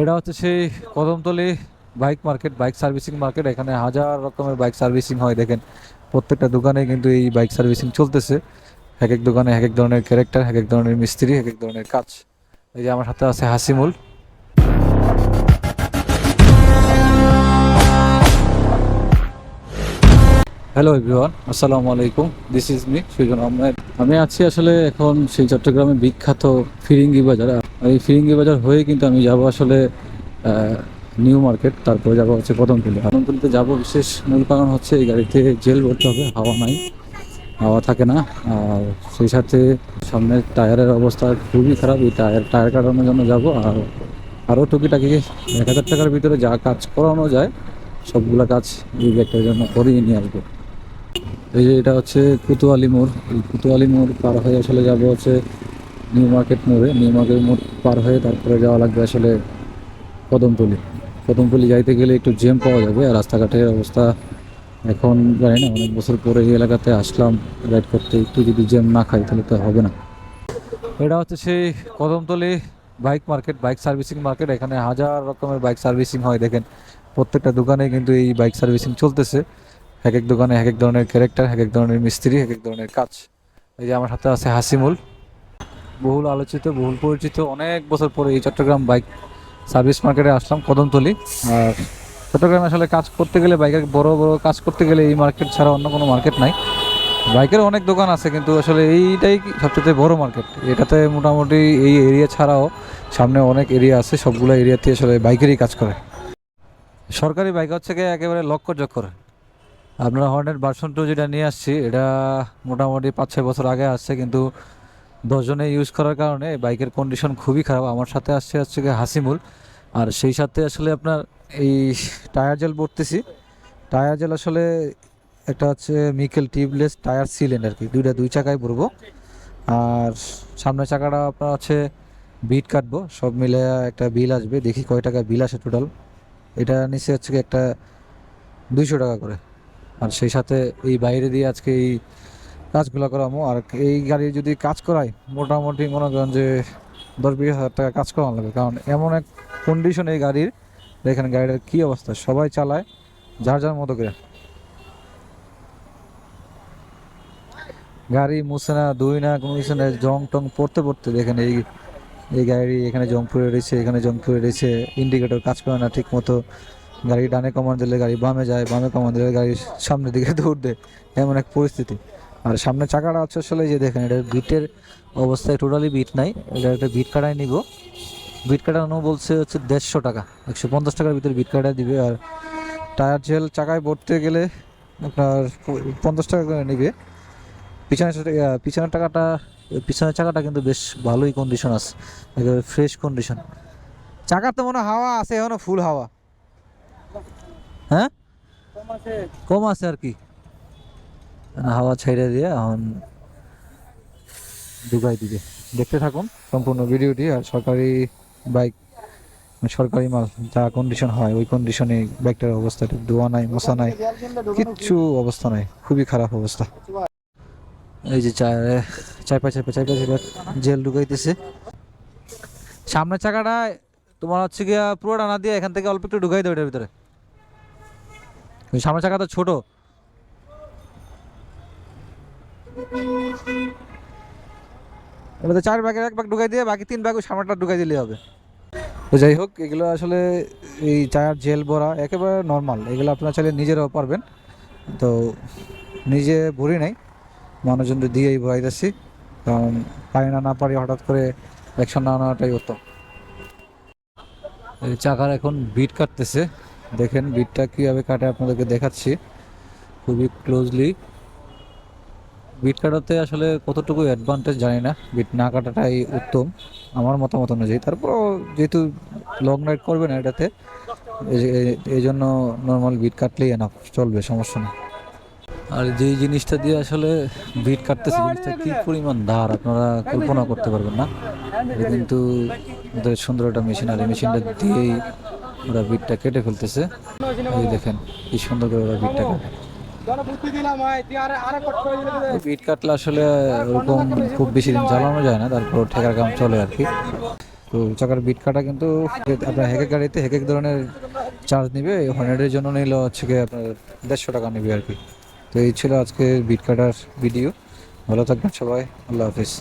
এটা হচ্ছে সেই Kadamtali bike market bike servicing market এখানে হাজার রকমের বাইক সার্ভিসিং হয়, দেখেন। প্রত্যেকটা দোকানে কিন্তু এই বাইক সার্ভিসিং চলতেছে। এক এক দোকানে এক এক ধরনের ক্যারেক্টার এক এক ধরনের মিস্ত্রি, এক এক ধরনের কাজ। এই যে আমার সাথে আছে হাসিমুল। হ্যালো এভরিওয়ান আসসালামু আলাইকুম this is me Sujan Ahmed আমি আছি আসলে এখন সেই চট্টগ্রামে বিখ্যাত ফিরিঙ্গি বাজার। এই ফিরিঙ্গি বাজার হয়ে কিন্তু আমি যাব আসলে নিউ মার্কেট তারপরে যাব হচ্ছে কদমতলি কদমতলিতে যাব, বিশেষ মূল কারণ হচ্ছে এই গাড়িতে জেল ভরতে হবে, হাওয়া নাই। হাওয়া থাকে না, আর সেই সাথে সামনের টায়ারের অবস্থা খুবই খারাপ, এই টায়ার টায়ার কাটানোর জন্য যাব। আর আরও টুকিটাকি এক হাজার টাকার ভিতরে যা কাজ করানো যায়, সবগুলা কাজ এই ব্যাগটার জন্য করিয়ে নিয়ে আসব। এই যে এটা হচ্ছে কুতুয়ালি মোড়। এই কুতুয়ালি মোড় পার হয়ে আসলে যাব হচ্ছে নিউ মার্কেট মোড়ে। নিউ মার্কেট মোড় পার হয়ে তারপরে যাওয়া লাগবে আসলে কদমতলি। কদমতলি যাইতে গেলে একটু জ্যাম পাওয়া যাবে আর রাস্তাঘাটের অবস্থা এখন জানি না, অনেক বছর পরে এই এলাকাতে আসলাম রাইড করতে। একটু যদি জ্যাম না খাই তাহলে তো হবে না। এটা হচ্ছে সেই Kadamtali bike market bike servicing market এখানে হাজার রকমের বাইক সার্ভিসিং হয়, দেখেন। প্রত্যেকটা দোকানে কিন্তু এই বাইক সার্ভিসিং চলতেছে। এক এক দোকানে, এক এক ধরনের ক্যারেক্টার এক এক ধরনের মিস্ত্রি, এক এক ধরনের কাজ। এই যে আমার সাথে আছে হাসিমুল। বহুল আলোচিত, বহুল পরিচিত। অনেক বছর পরে এই চট্টগ্রাম বাইক সার্ভিস মার্কেটে আসলাম, কদমতলি। আর চট্টগ্রামে আসলে কাজ করতে গেলে, বাইকের বড় বড় কাজ করতে গেলে এই মার্কেট ছাড়া অন্য কোনো মার্কেট নাই। বাইকের অনেক দোকান আছে, কিন্তু আসলে এইটাই সবচেয়ে বড় মার্কেট এটাতে মোটামুটি এই এরিয়া ছাড়াও সামনে অনেক এরিয়া আছে, সবগুলো এরিয়াতে আসলে বাইকেরই কাজ করে। সরকারি বাইক হচ্ছে গিয়ে একেবারে লক্ষ চক্কর। আপনার হর্নের ভার্সন টু যেটা নিয়ে আসছি, এটা মোটামুটি পাঁচ ছয় বছর আগে আসছে, কিন্তু দশজনে ইউজ করার কারণে বাইকের কন্ডিশন খুবই খারাপ। আমার সাথে আসছে হচ্ছে হাসিমুল। আর সেই সাথে আসলে আপনার এই টায়ার জেল পড়তেছি টায়ার জেল আসলে একটা হচ্ছে মিকেল টিউবলেস টায়ার সিলেন আর কি, দুইটা দুই চাকায় পড়ব আর সামনের চাকাটা আপনার হচ্ছে বিট কাটবো, সব মিলে একটা বিল আসবে, দেখি কয় টাকা বিল আসে টোটাল এটা নিচে হচ্ছে একটা দুইশো টাকা করে। আর সেই সাথে এই বাইরে দিয়ে আজকে এই কাজগুলো করামো। আর এই গাড়ি যদি কাজ করাই, মোটামুটি মনে করেন যে দশ বিশ হাজার টাকা কাজ করানো লাগবে। কারণ এমন এক কন্ডিশন এই গাড়ির, দেখেন গাড়িটার কী অবস্থা, সবাই চালায়, যার যার মতো করে। গাড়ি মুছে না দুই না, কোনো কিছু না, জং টং পড়তে পড়তে দেখেন এই এই গাড়ি এখানে জং পড়ে রয়েছে, এখানে জং পড়ে রয়েছে ইন্ডিকেটর কাজ করে না ঠিক মতো গাড়ি ডানে কমান দিলে গাড়ি বামে যায়, বামে কমান দিলে গাড়ি সামনের দিকে দৌড় দেয়। এমন এক পরিস্থিতি। আর সামনে চাকাটা হচ্ছে আসলে যে দেখেন, এটা বিটের অবস্থায় টোটালি বিট নাই। এটা একটা বিট কাটায় নিব। বিট কাটানো বলছে হচ্ছে দেড়শো টাকা। একশো পঞ্চাশ টাকার ভিতরে বিট কাটায় দিবে। আর টায়ার জেল চাকায় ভরতে গেলে আপনার পঞ্চাশ টাকা করে নিবে। পিছনের পিছনের টাকাটা, পিছনের চাকাটা কিন্তু বেশ ভালোই কন্ডিশন আছে। একেবারে ফ্রেশ কন্ডিশন চাকার তো মনে হাওয়া আছে, এখনও ফুল হাওয়া। হ্যাঁ? কম আছে। আর কি। হাওয়া ছাইড়ে দিয়ে এখন ঢুকাই দিবে। দেখতে থাকুন সম্পূর্ণ ভিডিওটি আর সরকারি বাইক সরকারি মাল যা কন্ডিশন হয় ওই কন্ডিশনে বাইকটার অবস্থাটা ধোয়া নাই মশা নাই কিচ্ছু অবস্থা নাই। খুবই খারাপ অবস্থা। এই যে চাইপা চাইপা চাইপা চাইপা জেল ঢুকাইতেছে। সামনের চাকাটা তোমার হচ্ছে গিয়া পুরোটা না দিয়ে এখান থেকে অল্প একটু ঢুকাই দেবে এটার ভিতরে। ওই সামনের চাকা তো ছোট। চার ব্যাগের এক ভাগ ঢুকাই দিয়ে বাকি তিন ভাগ ওই সামনেটা ঢুকাই দিলে হবে। তো যাই হোক এগুলো আসলে এই চায়ার জেল ভরা একেবারে নর্মাল এগুলো আপনারা চাইলে নিজেরাও পারবেন। তো নিজে ভরি নাই মানুষজন দিয়েই ভরাইতেছি কারণ পারি না না পারি হঠাৎ করে অ্যাকশন না নেওয়াটাই এই চাকার এখন বিট কাটতেছে। দেখেন বিটটা কীভাবে কাটে আপনাদেরকে দেখাচ্ছি। খুবই ক্লোজলি বিট কাটাতে আসলে কতটুকু অ্যাডভান্টেজ জানি না। বিট না কাটাটাই উত্তম, আমার মতামত অনুযায়ী। তারপরও যেহেতু লং রাইড করবে না এটাতে, এই যে- জন্য নর্মাল বিট কাটলেই এনাফ চলবে, সমস্যা নেই। আর যেই জিনিসটা দিয়ে আসলে বিট কাটতেছে, জিনিসটা কি পরিমাণ ধার, আপনারা কল্পনা করতে পারবেন না। কিন্তু সুন্দর একটা মেশিন আর এই মেশিনটা দিয়েই ওরা বিটটা কেটে ফেলতেছে। এই দেখেন, কি সুন্দর করে ওরা বিটটা কাটে। বিট কাটলে আসলে ওরকম খুব বেশি দিন চালানো যায় না তারপর ঠেকার কাম চলে আর কি। তো চাকার বিট কাটা কিন্তু আপনার হেকেক গাড়িতে হেকেক ধরনের চার্জ নিবে হান্ড্রেডের জন্য নিলে হচ্ছে গিয়ে আপনার দেড়শো টাকা নেবে আর কি। তো এই ছিল আজকে বিট কাটার ভিডিও ভালো থাকবেন সবাই, আল্লাহ হাফিজ।